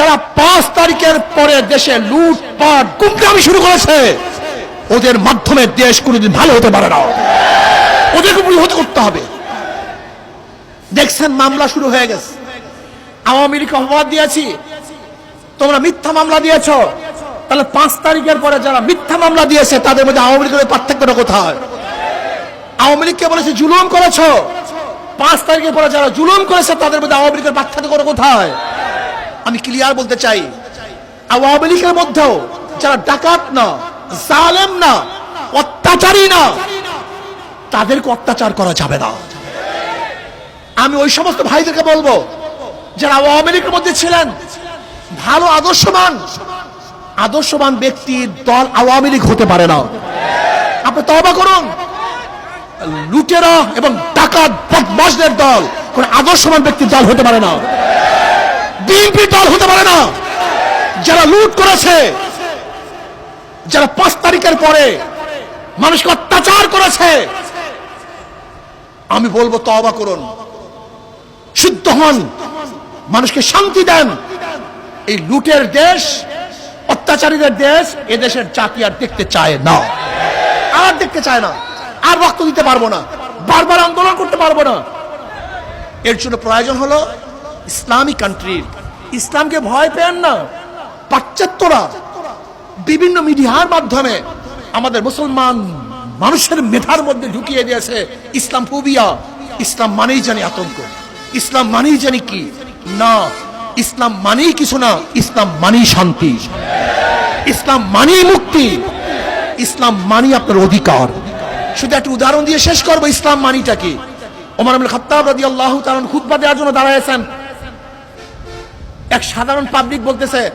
যারা পাঁচ তারিখের পরে দেশে লুটপাট গুমটামি শুরু করেছে, ওদের মাধ্যমে দেশ কোনোদিন ভালো হতে পারে না। ওদেরকে প্রতিহত করতে হবে। দেখছেন, মামলা শুরু হয়ে গেছে। আওয়ামী লীগ অপবাদ দিয়েছি। তোমরা মিথ্যা মামলা দিয়েছ। তাহলে পাঁচ তারিখের পরে যারা মিথ্যা মামলা দিয়েছে, তাদের মধ্যে আওয়ামী লীগের পার্থক্যটা কোথায়? আওয়ামী লীগকে বলেছে জুলুম করেছ। পাঁচ তারিখের পরে যারা জুলুম করেছে, তাদের মধ্যে আওয়ামী লীগের পার্থক্য কোথায়? আমি ক্লিয়ার বলতে চাই। আওয়ামী লীগের মধ্যেও যারা ডাকাত না, জালেম না, অত্যাচারী না, তাদেরকে অত্যাচার করা যাবে না। আমি ওই সমস্ত ভাইদেরকে বলব, যারা আওয়ামী লীগের মধ্যে ছিলেন, ভালো আদর্শবান আদর্শবান ব্যক্তির দল আওয়ামী লীগ হতে পারে না। আপনি তবা করুন। লুটেরা এবং ডাকাত বদমাসদের দল, কোন আদর্শবান ব্যক্তির দল হতে পারে না। বিএনপি দল হতে পারে না। যারা লুট করেছে, যারা পাঁচ তারিখের পরে মানুষকে অত্যাচার করেছে, আমি বলব তবা করুন। শুদ্ধ হন, মানুষকে শান্তি দেন। এই লুটের দেশ, অত্যাচারীদের দেশ, এ দেশের জাতি আর দেখতে চায় না। আর দেখতে চায় না। আর রক্ত দিতে পারব না। বারবার আন্দোলন করতে পারব না। এর জন্য প্রয়োজন হলো ইসলামী কান্ট্রির ইসলামকে ভয় পেন না। পাশ্চাত্যরা বিভিন্ন মিডিয়ার মাধ্যমে আমাদের মুসলমান মানুষের মেধার মধ্যে ঢুকিয়ে দিয়েছে ইসলাম ফোবিয়া। ইসলাম মানেই জানি আতঙ্ক। ইসলাম মানেই জানি কি? না, ইসলাম মানেই কিছু না, ইসলাম মানেই শান্তি। ইসলাম মানেই মুক্তি। ইসলাম মানি আপনার অধিকার। শুধু একটা উদাহরণ দিয়ে শেষ করব, ইসলাম মানিটা কি? ওমর আব্দুল খাত্তাব রাদিয়াল্লাহু তাআলা খুতবা দেওয়ার জন্য দাঁড়ায়ছেন এক সাধারণ পাবলিক বলতেছে,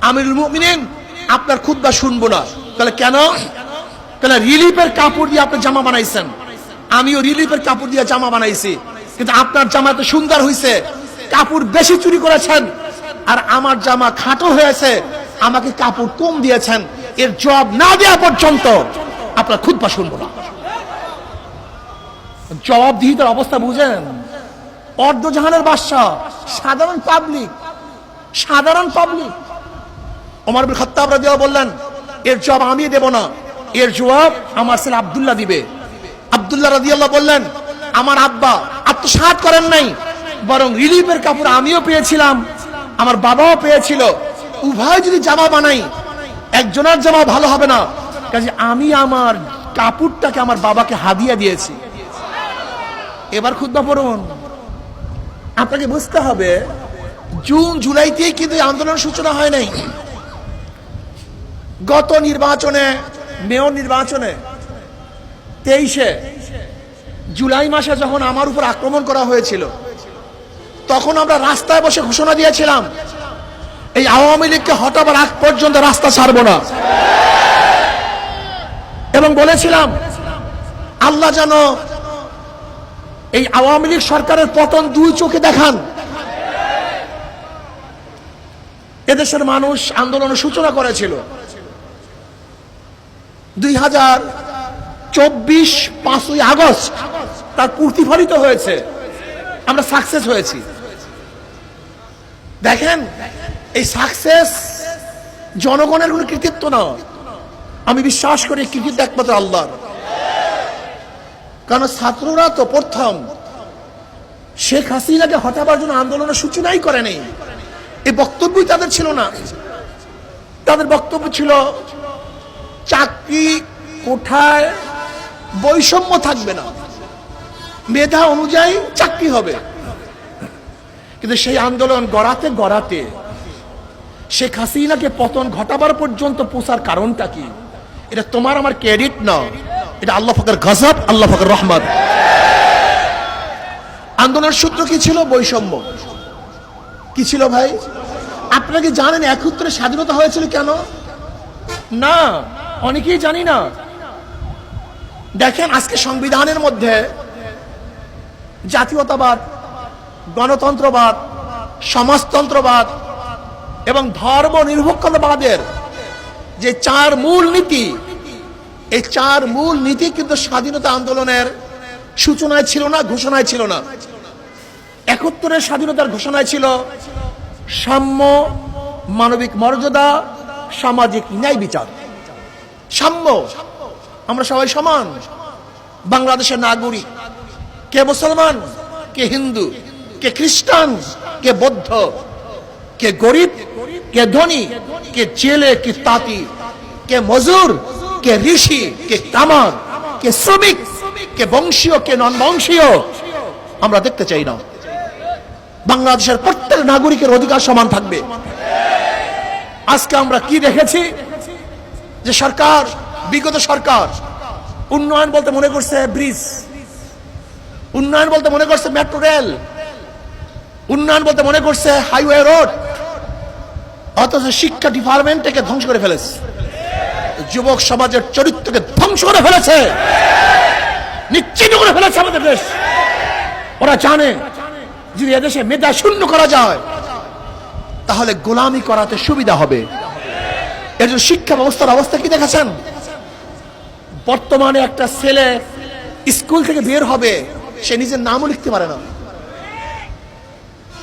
আমিরুল মুমিনিন, আপনার খুতবা শুনব না। তাহলে কেন? তাহলে রিলিফের কাপড় দিয়ে আপনি জামা বানাইছেন। আমিও রিলিফের কাপড় দিয়ে জামা বানাইছি। কিন্তু আপনার জামা এত সুন্দর হয়েছে কাপড় বেশি চুরি করেছেন। আর আমার জামা খাটো হয়েছে। আমাকে কাপড় কম দিয়েছেন। এর জব না দেওয়া পর্যন্ত আপনার খুতবা শুনব না। জবাবদিহিতার অবস্থা বুঝেন? অর্ধজাহানের বাদশাহ, সাধারণ পাবলিক সাধারণ পাবলিক ওমর বিন খাত্তাব রাদিয়াল্লাহু বললেন, এর জবাব আমি দেব না। এর জবাব আমার ছেলে আব্দুল্লাহ দিবে। আব্দুল্লাহ রাদিয়াল্লাহু বললেন, আমার আব্বা আত্মসাৎ করেন নাই, বরং রিলিফের কাপড় আমিও পেয়েছিলাম। আমার বাবাও পেয়েছিল। উভয় যদি জামা বানাই, একজনের জামা ভালো হবে না। কাজে আমি আমার কাপড়টাকে আমার বাবাকে হাদিয়া দিয়েছি। এবার খুদ্া পড়ুন। আপনাকে বুঝতে হবে জুন, জুলাইতেই কিন্তু আন্দোলন সূচনা হয় নাই। গত নির্বাচনে, মেয়র নির্বাচনে তেইশে জুলাই মাসে যখন আমার উপর আক্রমণ করা হয়েছিল, তখন আমরা রাস্তায় বসে ঘোষণা দিয়েছিলাম, এই আওয়ামী লীগকে হটাবার আগ পর্যন্ত রাস্তা ছাড়বো না। এবং বলেছিলাম, আল্লাহ যেন এই আওয়ামী লীগ সরকারের পতন দুই চোখে দেখান। এদেশের মানুষ আন্দোলনের সূচনা করেছিল। দুই হাজার চব্বিশ পাঁচই আগস্ট তার প্রতিফলিত হয়েছে। আমরা সাকসেস হয়েছি। দেখেন, এই সাকসেস জনগণের কোনো কৃতিত্ব না। আমি বিশ্বাস করি কৃতিত্ব একমাত্র আল্লাহর। কারণ ছাত্ররা তো প্রথম। শেখ হাসিনাকে হটাবার জন্য আন্দোলনের সূচনাই করে নেই। এই বক্তব্যই তাদের ছিল না। তাদের বক্তব্য ছিল, চাকরি কোঠায় বৈষম্য থাকবে না। মেধা অনুযায়ী চাকরি হবে। কিন্তু সেই আন্দোলন গড়াতে গড়াতে শেখ হাসিনাকে পতন ঘটাবার পর্যন্ত পোষার কারণটা কি? এটা তোমার আমার ক্রেডিট না। এটা আল্লাহ ফকর গজব, আল্লাহ ফকর রহমত। আন্দোলনের সূত্র কি ছিল? বৈষম্য। কি ছিল ভাই? আপনাকে জানেন একত্রে স্বাধীনতা হয়েছিল কেন? না অনেকেই জানি না। দেখেন আজকে সংবিধানের মধ্যে জাতীয়তাবাদ গণতন্ত্রবাদ সমাজতন্ত্রবাদ এবং ধর্ম নিরপেক্ষতাবাদের যে চার মূল নীতি এই চার মূল নীতি কিন্তু স্বাধীনতা আন্দোলনের সূচনায় ছিল না ঘোষণায় ছিল না। একত্তরের স্বাধীনতার ঘোষণায় ছিল সাম্য, মানবিক মর্যাদা, সামাজিক ন্যায় বিচার। সাম্য, আমরা সবাই সমান। বাংলাদেশের নাগরিক, কে মুসলমান, কে হিন্দু, কে খ্রিস্টান, কে বৌদ্ধ, কে গরিব, কে ধনী, কে জেলে, কে তাঁতি, কে মজুর, কে ঋষি, কে কামার, কে শ্রমিক, কে বংশীয়, কে নন বংশীয় আমরা দেখতে চাই না। বাংলাদেশের প্রত্যেক নাগরিকের অধিকার সমান থাকবে। আজকে আমরা কি দেখেছি? যে সরকার, বিগত সরকার, উন্নয়ন বলতে মনে করছে ব্রিজ, উন্নয়ন বলতে মনে করছে মেট্রো রেল, উন্নয়ন বলতে মনে করছে হাইওয়ে রোড, অথচ শিক্ষা ডিপার্টমেন্টকে ধ্বংস করে ফেলেছে। যুবক সমাজের চরিত্রকে ধ্বংস করে ফেলেছে। নিশ্চিত করে ফেলেছে আমাদের দেশ। ওরা জানে যদি এদেশে মেধা শূন্য করা যায়, তাহলে গোলামি করাতে সুবিধা হবে। এর জন্য শিক্ষা ব্যবস্থার অবস্থা কি দেখেছেন? বর্তমানে একটা ছেলে স্কুল থেকে বের হবে, সে নিজের নামও লিখতে পারে না।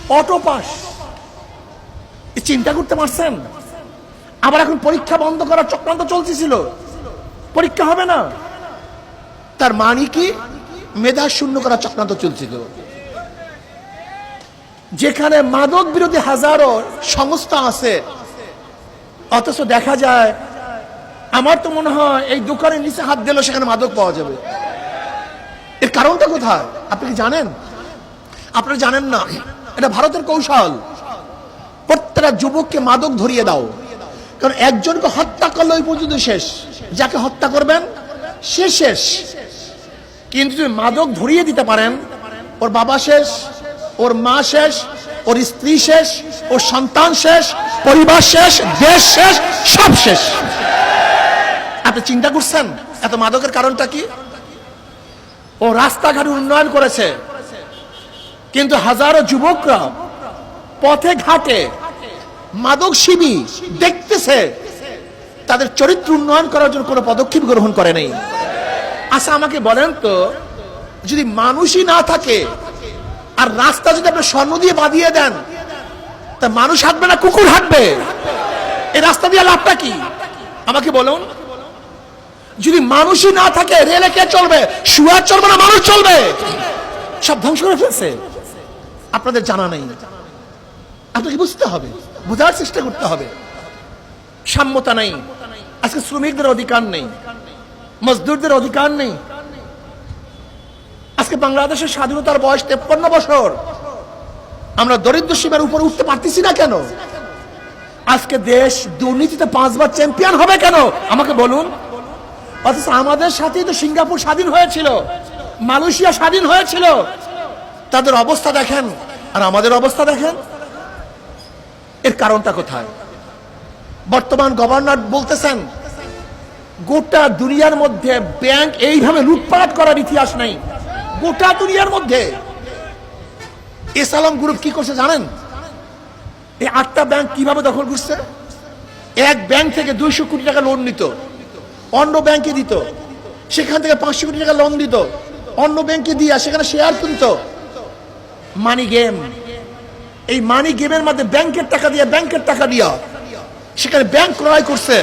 Auto pass. চিন্তা করতে পারছেন? আবার এখন পরীক্ষা বন্ধ করার চক্রান্ত চলতেছিল। পরীক্ষা হবে না। তার মানে কি? মেধা শূন্য করার চক্রান্ত চলছিল। যেখানে মাদক বিরোধী হাজারো সংস্থা আছে, অথচ দেখা যায়, আমার তো মনে হয় এই দোকানের নিচে হাত দিলেও সেখানে মাদক পাওয়া যাবে। এর কারণটা কোথায়? আপনি কি জানেন? আপনারা জানেন না? এটা ভারতের কৌশল। প্রত্যেকটা যুবককে মাদক ধরিয়ে দাও। কারণ একজনকে হত্যা করলে ওই পর্যন্ত শেষ। যাকে হত্যা করবেন, সে শেষ। কিন্তু যদি মাদক ধরিয়ে দিতে পারেন, ওর বাবা শেষ ওর মা শেষ, ওর স্ত্রী শেষ, ওর সন্তান শেষ, পরিবার শেষ, দেশ শেষ, সব শেষ। আপনি চিন্তা করছেন, এত মাদকের কারণটা কি? ও রাস্তাঘাট উন্নয়ন করেছে, কিন্তু হাজারো যুবকরা পথে ঘাটে মাদক শিবি দেখতেছে, তাদের চরিত্র উন্নয়ন করার জন্য কোনো পদক্ষেপ গ্রহণ করে নাই। আচ্ছা আমাকে বলেন তো, যদি মানুষই না থাকে আর রাস্তা যদি আপনি স্বর্ণ দিয়ে বাঁধিয়ে দেন, তা মানুষ হাঁটবে না, কুকুর হাঁটবে? এই রাস্তা দিয়ে লাভটা কি? আমাকে বলুন। যদি মানুষই না থাকে, রেলে কে চলবে? শুয়ার চলবে না, মানুষ চলবে? সব ধ্বংস করে ফেলছে। আপনাদের জানা নেই। আপনাকে বুঝতে হবে, বোঝার চেষ্টা করতে হবে। সাম্যতা নেই। আজকে শ্রমিকদের অধিকার নেই। মজদুরদের অধিকার নেই। আজকে বাংলাদেশের স্বাধীনতার বয়স তেপ্পান্ন বছর। আমরা দরিদ্র সীমার উপরে উঠতে পারতেছি না কেন? আজকে দেশ দুর্নীতিতে পাঁচবার চ্যাম্পিয়ন হবে কেন? আমাকে বলুন। অথচ আমাদের সাথেই তো সিঙ্গাপুর স্বাধীন হয়েছিল, মালয়েশিয়া স্বাধীন হয়েছিল। তাদের অবস্থা দেখেন, আর আমাদের অবস্থা দেখেন। এর কারণটা কোথায়? বর্তমান গভর্নর বলতেছেন, গোটা দুনিয়ার মধ্যে ব্যাংক এইভাবে লুটপাট করার ইতিহাস নাই। গোটা দুনিয়ার মধ্যে এসালাম গ্রুপ কি করছে জানেন? এই আটটা ব্যাংক কীভাবে দখল করছে? এক ব্যাংক থেকে দুইশো কোটি টাকা লোন নিত, অন্য ব্যাংকে দিত, সেখান থেকে পাঁচশো কোটি টাকা লোন দিত, অন্য ব্যাংকে দিয়া সেখানে শেয়ার কিনত। মানি গেম এই মানি গেমের মধ্যে ব্যাংকের টাকা দিয়ে ব্যাংকের টাকা দিয়া সেখানে ব্যাংক ক্রয় করছে।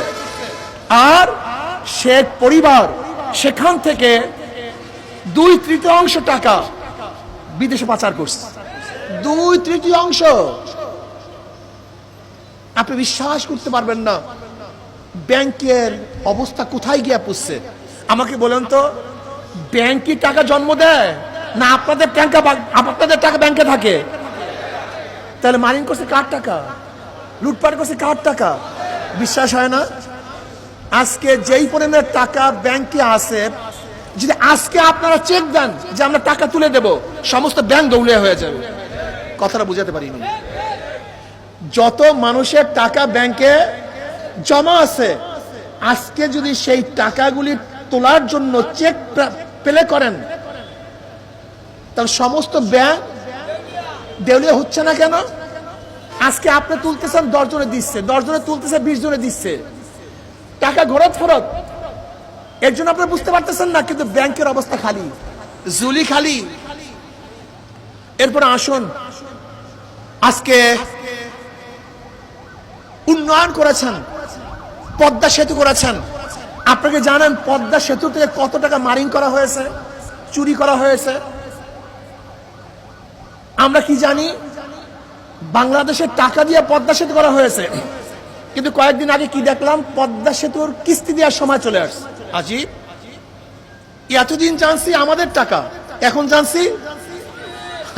আর শেখ পরিবার সেখান থেকে দুই তৃতীয়াংশ টাকা বিদেশে পাচার করছে। দুই তৃতীয়াংশ। আপনি বিশ্বাস করতে পারবেন না, ব্যাংকের অবস্থা কোথায় গিয়ে পুষছে? আমাকে বলেন তো, ব্যাংক টাকা জন্ম দেয়, না আপনাদের টাকা আপনাদের টাকা ব্যাংকে থাকে? তাহলে মারিন করছে কার টাকা? লুটপাট করছে কার টাকা? বিশ্বাস হয় না? আজকে যেই পরিমাণের টাকা ব্যাংকে আছে যদি আজকে আপনারা চেক দেন যে আমরা টাকা তুলে দেব, সমস্ত ব্যাংক দৌলিয়া হয়ে যাবে। কথাটা বুঝাতে পারিনি। যত মানুষের টাকা ব্যাংকে জমা আছে, আজকে যদি সেই টাকাগুলি তোলার জন্য চেক পেলে করেন, তাহলে সমস্ত ব্যাংক দেউলিয়া হচ্ছে না কেন? আজকে আপনি তুলতেছেন দশ জনে দিচ্ছে, দশ জনে তুলতেছে, বিশ জনে দিচ্ছে। টাকা ঘরত ফেরত এর জন্য আপনারা বুঝতে পারতেছেন না কিন্তু ব্যাংকের অবস্থা খালি। জুলি খালি। এরপর আসুন। আজকে উন্নয়ন করেছেন পদ্মা সেতু করেছেন। আপনাকে জানেন পদ্মা সেতু থেকে কত টাকা মারিং করা হয়েছে চুরি করা হয়েছে। আমরা কি জানি বাংলাদেশের টাকা দিয়ে পদ্মা সেতু করা হয়েছে। কিন্তু কয়েকদিন আগে কি দেখলাম পদ্মা সেতুর কিস্তি দেওয়ার সময় চলে আসছে। আজিব? এতদিন জানছি আমাদের টাকা, এখন জানছি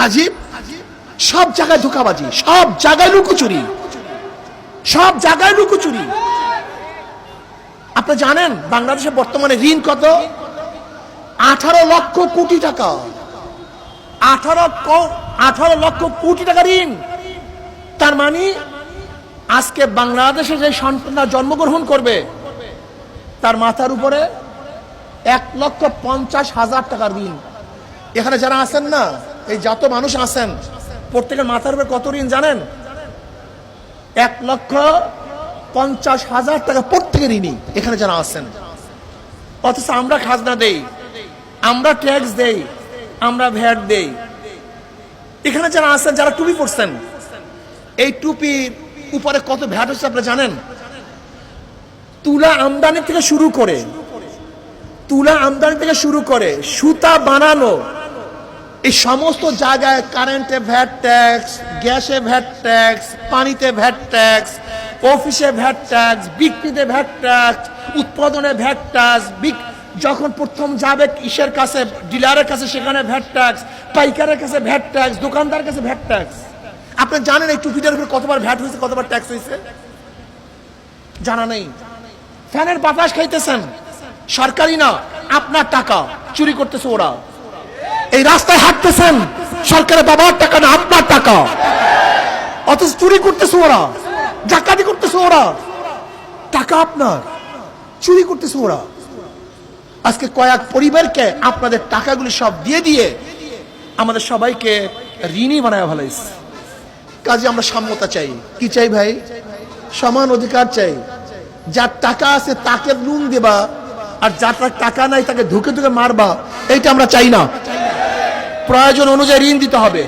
আজিব? সব জায়গায় ধোকাবাজি, সব জায়গায় লুকোচুরি, সব জায়গায় লুকোচুরি। আপনি জানেন বাংলাদেশে বর্তমানে ঋণ কত? আঠারো লক্ষ কোটি টাকা। আঠারো আঠারো লক্ষ কোটি টাকা ঋণ। তার মানে আজকে বাংলাদেশে যে সন্তানরা জন্মগ্রহণ করবে তার মাথার উপরে এক লক্ষ পঞ্চাশ হাজার টাকার ঋণ। এখানে যারা আছেন না, এই যত মানুষ আছেন, প্রত্যেকের মাথার উপরে কত ঋণ জানেন? এক লক্ষ পঞ্চাশ হাজার টাকা প্রত্যেকের ঋণী এখানে যারা আছেন। অথচ আমরা খাজনা দেই, আমরা ট্যাক্স দেই, আমরা ভ্যাট দেই। এখানে যারা আছেন, যারা টুপি পড়ছেন এই টুপির উপরে কত ভ্যাট হচ্ছে আপনি জানেন? তুলা আমদানি থেকে শুরু করে, তুলা আমদানি থেকে শুরু করে, সুতা বানানো, এই সমস্ত জায়গায় কারেন্টে ভ্যাট ট্যাক্স গ্যাসে ভ্যাট ট্যাক্স পানিতে ভ্যাট ট্যাক্স অফিসে ভ্যাট ট্যাক্স বিক্রিতে ভ্যাট ট্যাক্স উৎপাদনে ভ্যাট ট্যাক্স যখন প্রথম যাবে ইসের কাছে, ডিলারের কাছে সেখানে ভ্যাট ট্যাক্স পাইকারের কাছে ভ্যাট ট্যাক্স দোকানদারের কাছে ভ্যাট ট্যাক্স আপনি জানেন এই টুপিটার উপরে কতবার ভ্যাট হয়েছে, কতবার ট্যাক্স হয়েছে? জানা নেই। ফ্যানের বাতাস খাইতেছেন। সরকারি না, আপনার টাকা। চুরি করতেছে ওরা। এই রাস্তায় হাঁটতেছেন, সরকারের বাবার টাকা না, আপনার টাকা। অথচ চুরি করতেছে ওরা, ডাকাতি করতেছে ওরা। টাকা আপনার, চুরি করতেছে ওরা। আজকে কয়েক পরিবারকে আপনাদের টাকাগুলি সব দিয়ে দিয়ে আমাদের সবাইকে ঋণী বানায় ভালাইছে কাজে আমরা সাম্যতা চাই। কি চাই ভাই? সমান অধিকার চাই। যার টাকা আছে তাকে নুন দেবা, আর যার টাকা নাই তাকে ধুকে ধুকে মারবা, এইটা আমরা চাই না। প্রয়োজন অনুযায়ী ঋণ দিতে হবে।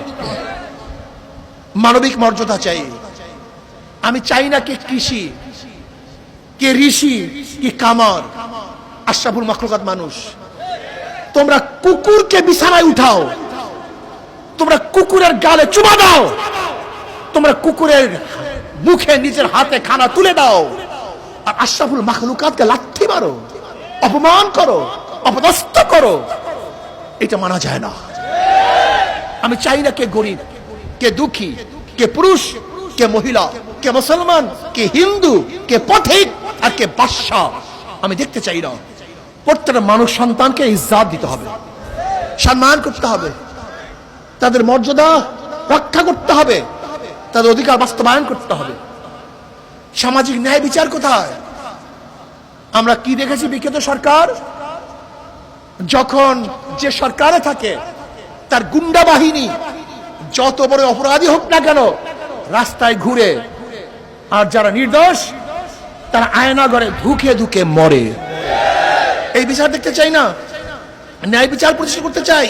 মানবিক মর্যাদা চাই। আমি চাই না কে কৃষি, কে ঋষি, কি কামার, আশরাফুল মখলুকাত মানুষ। তোমরা কুকুরকে বিছানায় উঠাও। তোমরা কুকুরের গালে চুমা দাও। তোমরা কুকুরের মুখে নিজের হাতে খানা তুলে দাও। আর আশরাফুল মখলুকাতকে লাথি মারো, অপমান করো, অপদস্থ করো। এটা মানা যায় না। আমি চাই না কে গরিব, কে দুঃখী, কে পুরুষ, কে মহিলা, কে মুসলমান, কে হিন্দু, কে পথিক আর কে বাদশাহ। আমি দেখতে চাই না। প্রত্যেকটা মানুষ সন্তানকে ইজ্জাত দিতে হবে, সম্মান করতে হবে, তাদের মর্যাদা রক্ষা করতে হবে, তাদের অধিকার বাস্তবায়ন করতে হবে। সামাজিক ন্যায় বিচার কোথায়? আমরা কি দেখেছি বিখ্যাত সরকার? যখন যে সরকারে থাকে, তার গুন্ডা বাহিনী, যত বড় অপরাধী হোক না কেন, রাস্তায় ঘুরে, আর যারা নির্দোষ, তারা আয়না ঘরে ধুকে ধুকে মরে। এই বিচার দেখতে চাই না। ন্যায় বিচার প্রতিষ্ঠা করতে চাই।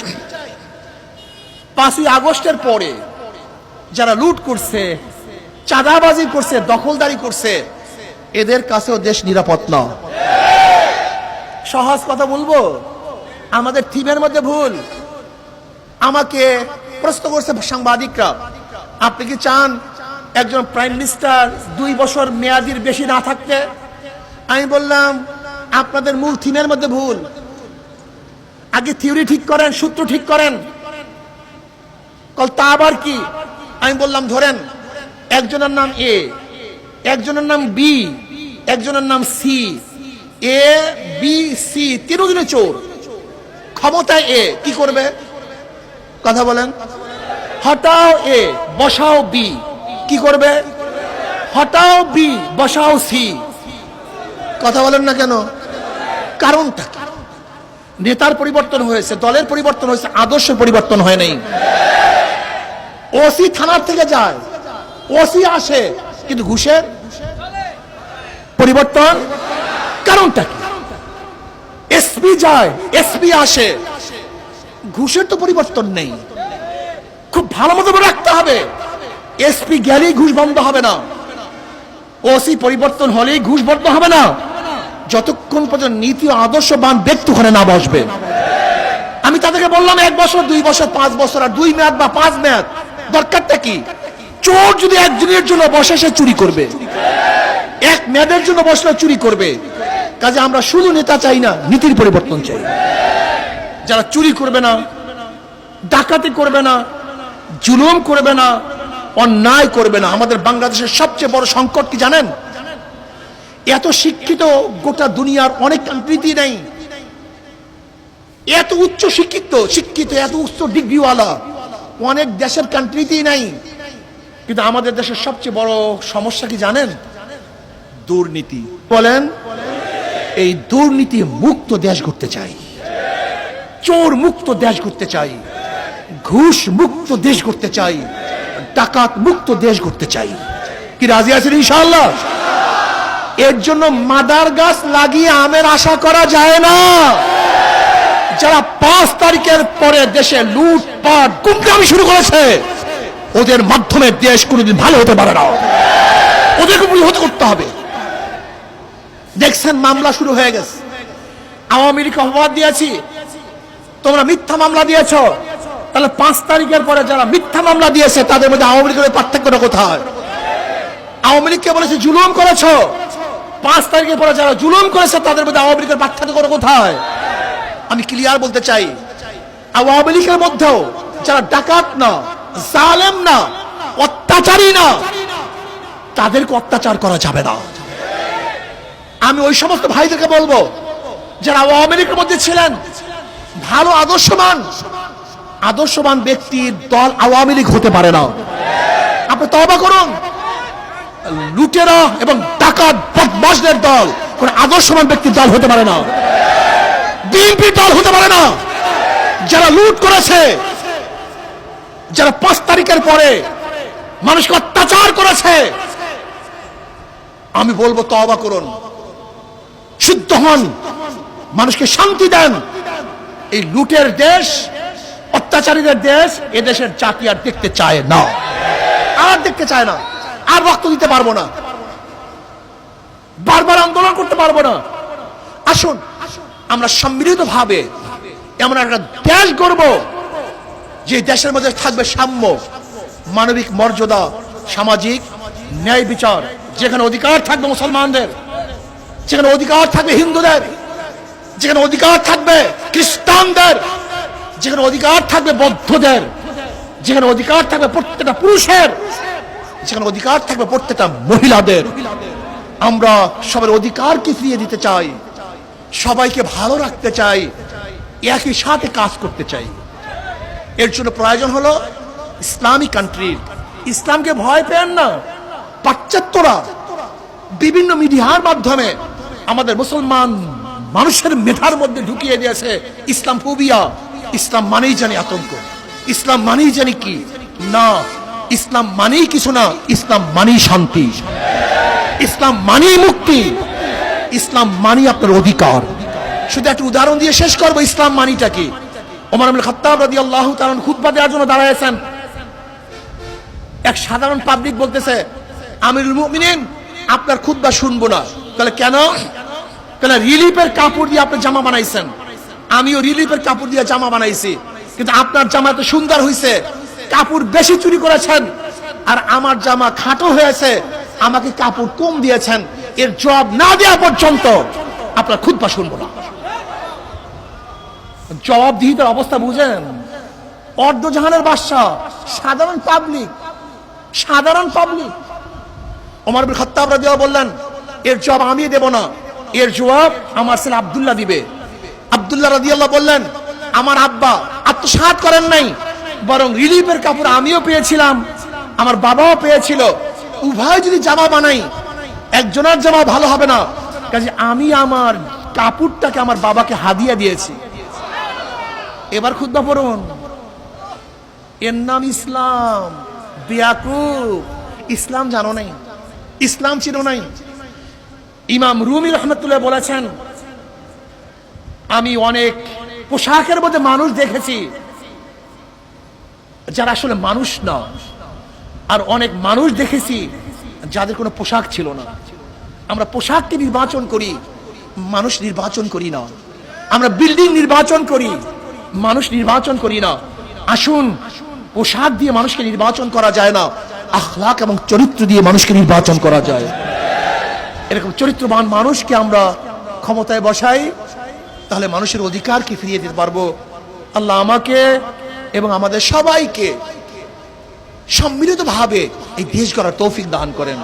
পাঁচই আগস্টের পরে যারা লুট করছে চাঁদাবাজি করছে, দখলদারি করছে, এদের কাছেও দেশ নিরাপদ না। সহজ কথা বলব? আমাদের থিমের মধ্যে ভুল। আমাকে প্রশ্ন করছে সাংবাদিকরা, আপনি কি চান একজন প্রাইম মিনিস্টার দুই বছর মেয়াদির বেশি না থাকতে? আমি বললাম, আপনাদের মূল থিমের মধ্যে ভুল। আগে থিওরি ঠিক করেন, সূত্র ঠিক করেন। কল তা আবার কি? আমি বললাম, ধরেন একজনের নাম এ, একজনের নাম বি, একজনের নাম সি, এ, বি, সি তিনজনে চোর। ক্ষমতায় এ, কি করবে? কথা বলেন। হটাও এ, বসাও বি। কি করবে? হটাও বি, বসাও সি। কথা বলেন না কেন? কারণটা নেতার পরিবর্তন হয়েছে, দলের পরিবর্তন হয়েছে আদর্শ পরিবর্তন হয় নাই। ওসি থানার থেকে যায়। ওসি আসে, কিন্তু ঘুষের পরিবর্তন কারণটা কি? এসপি যায়, এসপি আসে, ঘুষের তো পরিবর্তন নেই। খুব ভালো মতো রাখতে হবে। এসপি গেলেই ঘুষ বন্ধ হবে না। ওসি পরিবর্তন হলেই ঘুষ বন্ধ হবে না। যতক্ষণ পর্যন্ত নীতি আদর্শবান ব্যক্তি ওখানে না বসবে। আমি তাদেরকে বললাম, এক বছর, দুই বছর, পাঁচ বছর, আর দুই মেয়াদ বা পাঁচ মেয়াদ। দরকারটা কি? চোর যদি একজনের জন্য বসে, সে চুরি করবে। এক মেয়াদের জন্য বসলে চুরি করবে। কাজে আমরা শুধু নেতা চাই না, নীতির পরিবর্তন চাই। যারা চুরি করবে না, ডাকাতি করবে না, জুলুম করবে না, অন্যায় করবে না, আমাদের বাংলাদেশের সবচেয়ে বড় সংকট কি জানেন? এত শিক্ষিত গোটা দুনিয়ার অনেক কান্ট্রিতে নেই। এত উচ্চ শিক্ষিত শিক্ষিত, এত উচ্চ ডিগ্রিওয়ালা, অনেক দেশের কান্ট্রিতেই নাই। কিন্তু আমাদের দেশের সবচেয়ে বড় সমস্যা কি জানেন? দুর্নীতি। বলেন। এই দুর্নীতি মুক্ত দেশ করতে চাই। চোর মুক্ত দেশ করতে চাই। ঘুষ মুক্ত দেশ করতে চাই। ডাকাত মুক্ত দেশ করতে চাই। কি রাজি আছেন ইনশাআল্লাহ? এর জন্য মাদার গাছ লাগিয়ে আমের আশা করা যায় না। যারা পাঁচ তারিখের পরে দেশে লুটপাট গুমটামি শুরু করেছে। ওদের মাধ্যমে দেশ কোনোদিন ভালো হতে পারে না। ওদেরকে প্রতিহত করতে হবে। দেখছেন, মামলা শুরু হয়ে গেছে। আওয়ামী লীগ অপবাদ দিয়েছি। তোমরা মিথ্যা মামলা দিয়েছ। তাহলে পাঁচ তারিখের পরে যারা মিথ্যা মামলা দিয়েছে, তাদের মধ্যে আওয়ামী লীগের পার্থক্যটা কোথায়? আওয়ামী লীগকে বলেছে, জুলুম করেছ। পাঁচ তারিখের পরে যারা জুলুম করেছে, তাদের মধ্যে আওয়ামী লীগের পার্থক্য কোথায়? আমি ক্লিয়ার বলতে চাই। আওয়ামী লীগের মধ্যেও যারা ডাকাত না জালেম না, অত্যাচারী না। তাদেরকে অত্যাচার করা যাবে না। আমি ওই সমস্ত ভাইদেরকে বলব, যারা আওয়ামী মধ্যে ছিলেন, ভালো আদর্শবান আদর্শবান ব্যক্তির দল আওয়ামী লীগ হতে পারে না। আপনি তবা করুন। লুটেরা এবং ডাকাত বদমাসদের দল, কোন আদর্শবান ব্যক্তির দল হতে পারে না। বিএনপি দল হতে পারে না। যারা লুট করেছে যারা পাঁচ তারিখের পরে মানুষকে অত্যাচার করেছে, আমি বলব তবা করুন। শুদ্ধ হন, মানুষকে শান্তি দেন। এই লুটের দেশ, অত্যাচারীদের দেশ, এ দেশের জাতি আর দেখতে চায় না। আর দেখতে চায় না। আর রক্ত দিতে পারব না। বারবার আন্দোলন করতে পারব না। আসুন, আমরা সম্মিলিত ভাবে এমন একটা দেশ গড়ব যে দেশের মধ্যে থাকবে সাম্য, মানবিক মর্যাদা, সামাজিক ন্যায় বিচার, যেখানে অধিকার থাকবে মুসলমানদের, যেখানে অধিকার থাকবে হিন্দুদের, যেখানে অধিকার থাকবে খ্রিস্টানদের, যেখানে অধিকার থাকবে বৌদ্ধদের, যেখানে অধিকার থাকবে প্রত্যেকটা পুরুষের, যেখানে অধিকার থাকবে প্রত্যেকটা মহিলাদের। আমরা সবার অধিকারকে ফিরিয়ে দিতে চাই, সবাইকে ভালো রাখতে চাই, একই সাথে কাজ করতে চাই। এর জন্য প্রয়োজন হলো ইসলামী কান্ট্রির ইসলামকে ভয় পেন না। পাশ্চাত্যরা বিভিন্ন মিডিয়ার মাধ্যমে আমাদের মুসলমান মানুষের মেধার মধ্যে ঢুকিয়ে দিয়েছে ইসলাম ফোবিয়া ইসলাম মানেই জানি আতঙ্ক। ইসলাম মানেই জানি কি? না, ইসলাম মানেই কিছু না, ইসলাম মানেই শান্তি। ইসলাম মানেই মুক্তি। ইসলাম মানি আপনার অধিকার। শুধু একটা উদাহরণ দিয়ে শেষ করব, ইসলাম মানিটা কি? ওমর আব্দুল খাত্তাব রাদিয়াল্লাহু তাআলা খুতবা দেওয়ার জন্য দাঁড়ায়ছেন এক সাধারণ পাবলিক বলতেছে, আমিরুল মুমিনিন, আপনার খুতবা শুনব না। তাহলে কেন? তাহলে রিলিফের কাপড় দিয়ে আপনি জামা বানাইছেন? আমিও রিলিফের কাপড় দিয়ে জামা বানাইছি। কিন্তু আপনার জামা তো সুন্দর হয়েছে কাপড় বেশি চুরি করেছেন। আর আমার জামা খাটো হয়েছে। আমাকে কাপড় কম দিয়েছেন। এর জবাব না দেওয়া পর্যন্ত আপনার খুতবা শুনব না। জবাবদিহিতার অবস্থা বুঝেন? অর্ধজাহানের বাদশাহ, সাধারণ পাবলিক সাধারণ পাবলিক ওমর বিন খাত্তাব রাদিয়াল্লাহু বললেন, এর জবাব আমি দেব না, এর জবাব আমার ছেলে আব্দুল্লাহ দিবে। আব্দুল্লাহ রাদিয়াল্লাহু বললেন, আমার আব্বা আত্মসাৎ করেন নাই, বরং রিলিফের কাপড় আমিও পেয়েছিলাম, আমার বাবাও পেয়েছিল। উভয় যদি জামা বানাই, একজনের জামা ভালো হবে না। কাজে আমি আমার কাপড়টাকে আমার বাবাকে হাদিয়া দিয়েছি। এবার খুদ্া পড়ুন। এর নাম ইসলাম। বিয়াকুব। ইসলাম জানো নাই? ইসলাম ছিল নাই? ইমাম রুমি রহমতুল্লাহ বলেছেন, আমি অনেক পোশাকের মধ্যে মানুষ দেখেছি, যারা আসলে মানুষ না, আর অনেক মানুষ দেখেছি যাদের কোনো পোশাক ছিল না। আমরা পোশাককে নির্বাচন করি, মানুষ নির্বাচন করি না। আমরা বিল্ডিং নির্বাচন করি মানুষ নির্বাচন করি না। আসুন, পোশাক দিয়ে মানুষকে নির্বাচন করা যায় না। আখলাক এবং চরিত্র দিয়ে মানুষকে নির্বাচন করা যায়। এরকম চরিত্রবান মানুষকে আমরা ক্ষমতায় বসাই, তাহলে মানুষের অধিকারকে ফিরিয়ে দিতে পারব। আল্লাহ আমাকে এবং আমাদের সবাইকে সম্মিলিতভাবে এই দেশ গড়ার তৌফিক দান করেন।